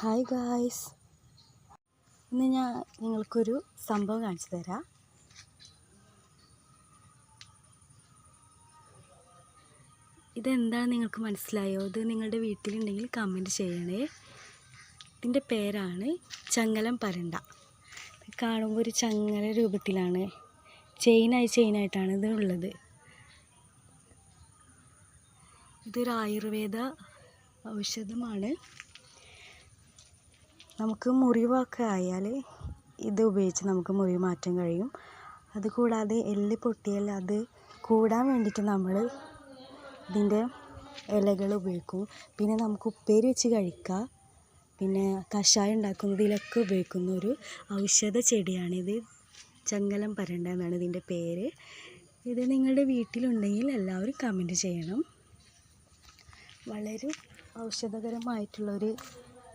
Hi guys ഇന്ന് ഞാൻ നിങ്ങൾക്കൊരു സംഭവം കാണിച്ചു തരാം. ഇതെന്താണ് നിങ്ങൾക്ക് മനസ്സിലായോ? ഇത് നിങ്ങളുടെ വീട്ടിലുണ്ടെങ്കിൽ കമന്റ് ചെയ്യണേ. ഇതിന്റെ പേരാണ് ചങ്ങലം പരണ്ട. കാണുമ്പോൾ ഒരു ചങ്ങല രൂപത്തിലാണ്. ചെയിനായി ചെയിനായിട്ടാണ് ഇത് ഉള്ളത്. ഇതൊരു ആയുർവേദ ഔഷധമാണ്. നമുക്ക് മുറിവൊക്കെ ആയാൽ ഇത് ഉപയോഗിച്ച് നമുക്ക് മുറി മാറ്റാൻ കഴിയും. അതുകൂടാതെ എല്ല് പൊട്ടിയാൽ അത് കൂടാൻ വേണ്ടിയിട്ട് നമ്മൾ ഇതിന്റെ ഇലകൾ ഉപയോഗിക്കും. പിന്നെ നമുക്ക് ഉപ്പേരി വെച്ച് കഴിക്കാം. പിന്നെ കഷായം ഉണ്ടാക്കുന്നതിലൊക്കെ ഉപയോഗിക്കുന്ന ഒരു ഔഷധ ചെടിയാണിത്. ചങ്ങലം പരണ്ട എന്നാണ് ഇതിന്റെ പേര്. ഇത് നിങ്ങളുടെ വീട്ടിലുണ്ടെങ്കിൽ എല്ലാവരും കമന്റ് ചെയ്യണം. വളരെ ഔഷധകരമായിട്ടുള്ളൊരു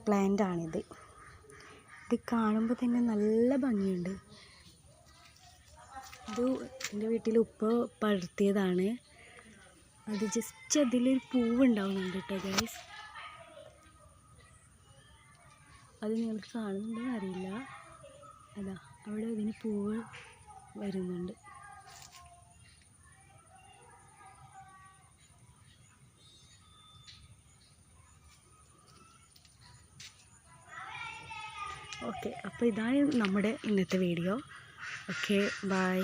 പ്ലാന്റാണിത് ഇത് കാണുമ്പോൾ തന്നെ നല്ല ഭംഗിയുണ്ട്. ഇത് എന്റെ വീട്ടിൽ ഉപ്പ പടർത്തിയതാണ് അത് ജസ്റ്റ് അതിലൊരു പൂവുണ്ടാവുന്നുണ്ട് കേട്ടോ ഗൈസ് അത് നിങ്ങൾക്ക് കാണുന്നുണ്ടോ അറിയില്ല. അതാ അവിടെ അതിന് പൂവ് വരുന്നുണ്ട്. ഓക്കെ അപ്പോൾ ഇതാണ് നമ്മുടെ ഇന്നത്തെ വീഡിയോ. Okay bye.